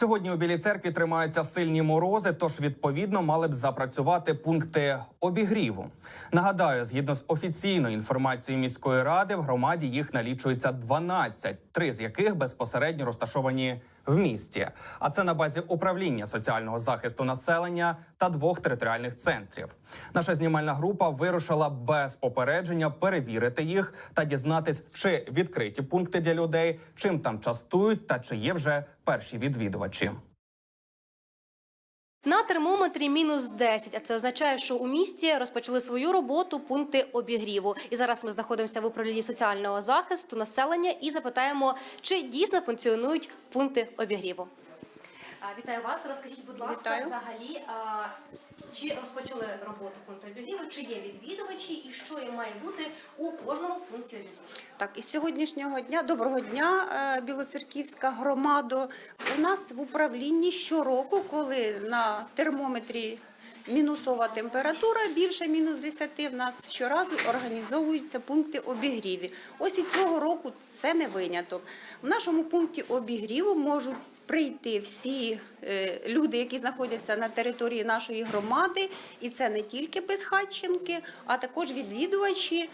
Сьогодні у Білій церкві тримаються сильні морози, тож відповідно мали б запрацювати пункти обігріву. Нагадаю, згідно з офіційною інформацією міської ради, в громаді їх налічується 12, три з яких безпосередньо розташовані в місті. А це на базі управління соціального захисту населення та двох територіальних центрів. Наша знімальна група вирушила без попередження перевірити їх та дізнатись, чи відкриті пункти для людей, чим там частують та чи є вже перші відвідувачі. На термометрі мінус 10, а це означає, що у місті розпочали свою роботу пункти обігріву. І зараз ми знаходимося в управлінні соціального захисту населення і запитаємо, чи дійсно функціонують пункти обігріву. Вітаю вас. Розкажіть, будь ласка, Вітаю. взагалі, чи розпочали роботу пункту обігріву, чи є відвідувачі, і що їм має бути у кожному пункті обігріву? Так, із сьогоднішнього дня, доброго дня, е, Білоцерківська громада. У нас в управлінні щороку, коли на термометрі мінусова температура більше мінус 10, в нас щоразу організовуються пункти обігріві. Ось і цього року це не виняток. В нашому пункті обігріву можуть прийти всі е, люди, які знаходяться на території нашої громади, і це не тільки безхатченки, а також відвідувачі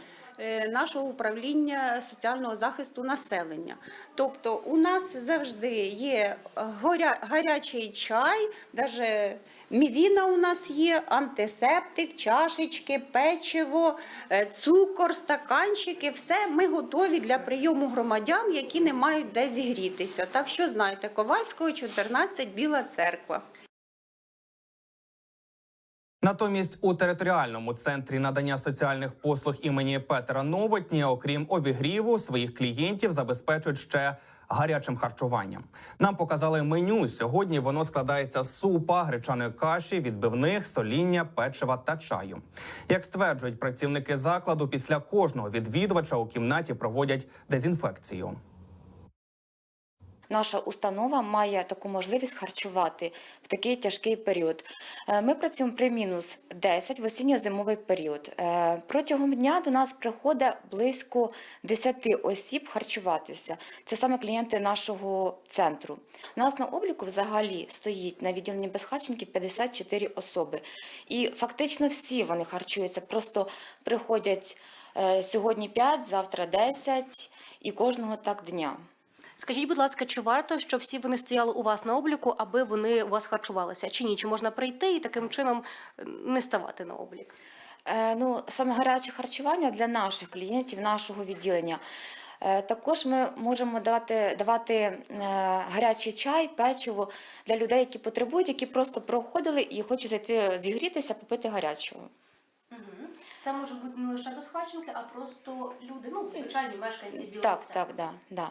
нашого управління соціального захисту населення. Тобто у нас завжди є е, гарячий чай, навіть мівіна у нас є, антисептик, чашечки, печиво, е, цукор, стаканчики. Все ми готові для прийому громадян, які не мають де зігрітися. Так що знайте, Ковальського 14, Біла церква. Натомість у територіальному центрі надання соціальних послуг імені Петера Новотні, окрім обігріву, своїх клієнтів забезпечують ще гарячим харчуванням. Нам показали меню. Сьогодні воно складається з супа, гречаної каші, відбивних, соління, печива та чаю. Як стверджують працівники закладу, після кожного відвідувача у кімнаті проводять дезінфекцію. Наша установа має таку можливість харчувати в такий тяжкий період. Е, Ми працюємо при мінус 10 в осінньо-зимовий період. Е, Протягом дня до нас приходить близько 10 осіб харчуватися. Це саме клієнти нашого центру. У нас на обліку взагалі стоїть на відділенні безхатченків 54 особи. І фактично всі вони харчуються. Просто приходять е, сьогодні 5, завтра 10 і кожного так дня. Скажіть, будь ласка, чи варто, щоб всі вони стояли у вас на обліку, аби вони у вас харчувалися? Чи ні? Чи можна прийти і таким чином е, не ставати на облік? Е, Ну, саме гаряче харчування для наших клієнтів, нашого відділення. Е, Також ми можемо давати, давати е, гарячий чай, печиво для людей, які потребують, які просто проходили і хочуть зайти зігрітися, попити гарячого. Це можуть бути не лише безхатченки, а просто люди, ну звичайні мешканці білого Так, так, да, да.